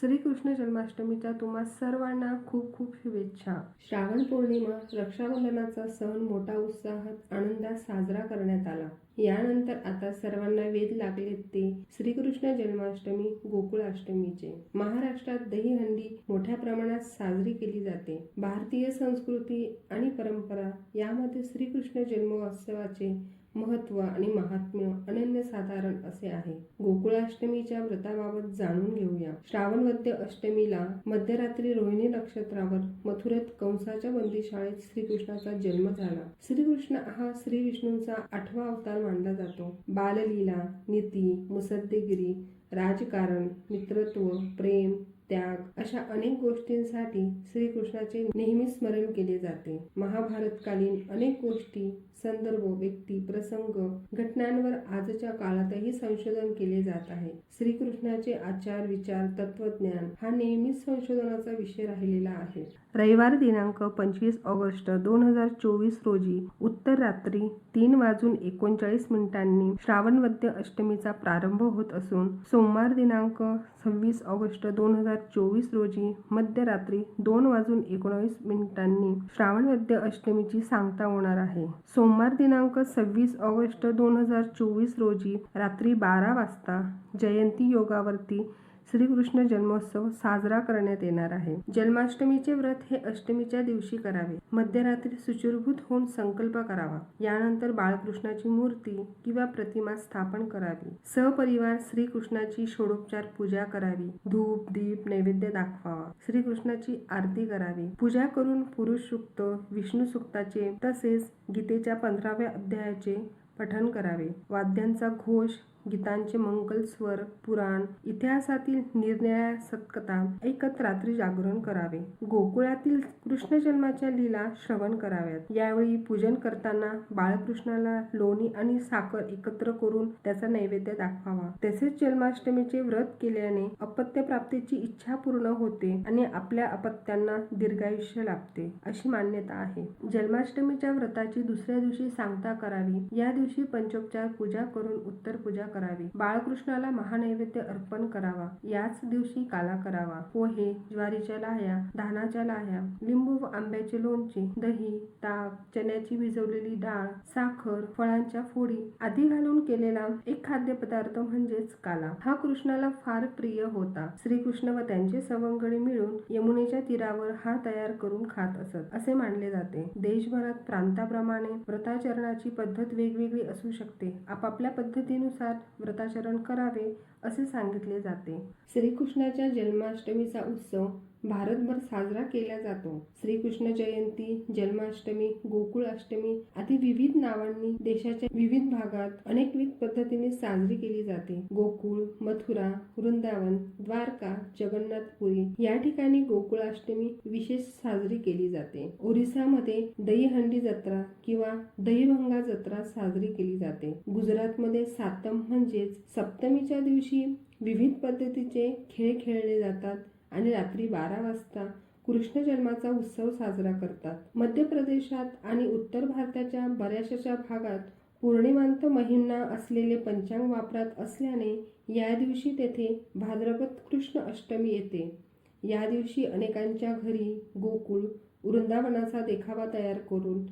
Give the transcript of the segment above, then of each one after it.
श्रीकृष्ण जन्माष्टमीच्या तुम्हा सर्वांना खूप खूप शुभेच्छा. श्रावण पौर्णिमा रक्षाबंधनाचा सण मोठा उत्साहात आनंदात साजरा करण्यात आला. यानंतर आता सर्वांना वेध लागलेत ते श्रीकृष्ण जन्माष्टमी गोकुळाष्टमीचे. महाराष्ट्रात दहीहंडी मोठ्या प्रमाणात साजरी केली जाते. भारतीय संस्कृती आणि परंपरा यामध्ये श्रीकृष्ण जन्मोत्सवाचे महत्त्व आणि महात्म्य अनन्यसाधारण असे आहे. गोकुळाष्टमीच्या व्रताबाबत जाणून घेऊया. श्रावणवद्य अष्टमीला मध्यरात्री रोहिणी नक्षत्रावर मथुरेत कंसाच्या बंदीशाळेत श्रीकृष्णाचा जन्म झाला. श्रीकृष्ण हा श्री विष्णूंचा आठवा अवतार मानला जातो. बाललीला नीती मुसद्देगिरी राजकारण मित्रत्व प्रेम त्याग अशा अनेक गोष्टींसाठी श्रीकृष्णाचे नेहमी स्मरण केले जाते. महाभारतकालीन अनेक गोष्टी संदर्भ व्यक्ती प्रसंग घटनांवर आजच्या काळातही संशोधन केले जात आहे. श्रीकृष्णाचे आचार विचार तत्वज्ञान हा नेहमीच संशोधनाचा विषय राहिलेला आहे. रविवार दिनांक पंचवीस ऑगस्ट दोन हजार चोवीस रोजी उत्तर रात्री तीन वाजून एकोणचाळीस मिनिटांनी श्रावणवद्य अष्टमीचा प्रारंभ होत असून सोमवार दिनांक सव्वीस ऑगस्ट दोन हजार चोवीस रोजी मध्यरात्री दोन वाजून एकोणावीस मिनिटांनी श्रावणवद्य अष्टमीची सांगता होणार आहे. सोमवार दिनांक सव्वीस ऑगस्ट दोन हजार चोवीस रोजी रात्री बारा वाजता जयंती योगावरती श्रीकृष्ण जन्मोत्सव साजरा करण्यात येणार आहे. जन्माष्टमीचे व्रत हे अष्टमीच्या दिवशी करावे. मध्यरात्री सुचिरभूत होऊन संकल्प करावा. यानंतर बाळकृष्णाची मूर्ती किंवा प्रतिमा स्थापन करावी. सहपरिवार श्रीकृष्णाची षोडोपचार पूजा करावी. धूप दीप नैवेद्य दाखवावा. श्रीकृष्णाची आरती करावी. पूजा करून पुरुष सुक्त विष्णू सुक्ताचे तसेच गीतेच्या पंधराव्या अध्यायाचे पठन करावे. वाद्यांचा घोष गीतांचे मंगल स्वर पुराण इतिहासातील निरनिराळ्या सत्कथा ऐकत रात्री जागरण करावे. गोकुळातील कृष्ण जन्माच्या लीला श्रवण कराव्यात. यावेळी पूजन करताना बाळकृष्णाला लोणी आणि साखर एकत्र करून त्याचा नैवेद्य दाखवावा. तसेच जन्माष्टमीचे व्रत केल्याने अपत्य प्राप्तीची इच्छा पूर्ण होते आणि आपल्या अपत्यांना दीर्घायुष्य लाभते अशी मान्यता आहे. जन्माष्टमीच्या व्रताची दुसऱ्या दिवशी सांगता करावी. या दिवशी पंचोपचार पूजा करून उत्तर पूजा करावी. बाळकृष्णाला महानैवेद्य अर्पण करावा. याच दिवशी काला करावा. पोहे ज्वारीच्या लाह्या धानाच्या लाह्या लिंबू व आंब्याचे लोणचे दही ताक चण्याची भिजवलेली डाळ साखर फळांच्या फोडी आधी घालून केलेला एक खाद्यपदार्थ म्हणजेच काला. हा कृष्णाला फार प्रिय होता. श्रीकृष्ण व त्यांचे सवंगडी मिळून यमुनेच्या तीरावर हा तयार करून खात असत. असे मानले जाते. देशभरात प्रांताप्रमाणे व्रताचरणाची पद्धत वेगवेगळी असू शकते. आपापल्या पद्धतीनुसार व्रताचरण करावे असे सांगितले जाते. श्रीकृष्णाच्या जन्माष्टमीचा उत्सव भारतभर साजरा केला जातो. श्रीकृष्ण जयंती जन्माष्टमी गोकुळाष्टमी आदी विविध नावांनी देशाच्या विविध भागात अनेकविध पद्धतीने साजरी केली जाते. गोकुळ मथुरा वृंदावन द्वारका जगन्नाथपुरी या ठिकाणी गोकुळाष्टमी विशेष साजरी केली जाते. ओरिसामध्ये दहीहंडी जत्रा किंवा दहीभंगा जत्रा साजरी केली जाते. गुजरातमध्ये सातम म्हणजेच सप्तमीच्या दिवशी विविध पद्धतीचे खेळ खेळले जातात. आणि रात्री बारा वाजता कृष्ण जन्माचा उत्सव साजरा करतात. मध्य प्रदेशात आणि उत्तर भारताच्या बऱ्याचशा भागात पौर्णिमांत महिना असलेले पंचांग वापरात असल्याने या दिवशी तेथे भाद्रपद कृष्ण अष्टमी येते. या दिवशी अनेकांच्या घरी गोकुळ वृंदावनाचा देखावा तयार करून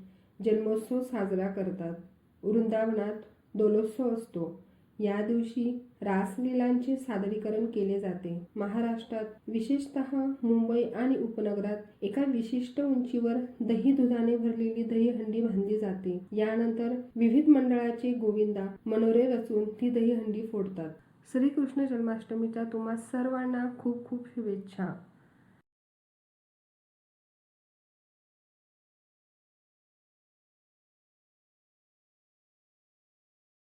जन्मोत्सव साजरा करतात. वृंदावनात दोलोत्सव असतो. या दिवशी रासलीलांचे सादरीकरण केले जाते. महाराष्ट्रात विशेषतः मुंबई आणि उपनगरात एका विशिष्ट उंचीवर दही दुधाने भरलेली दहीहंडी बांधली जाते. यानंतर विविध मंडळाचे गोविंदा मनोरे रचून ती दहीहंडी फोडतात. श्रीकृष्ण जन्माष्टमीच्या तुम्हा सर्वांना खूप खूप शुभेच्छा.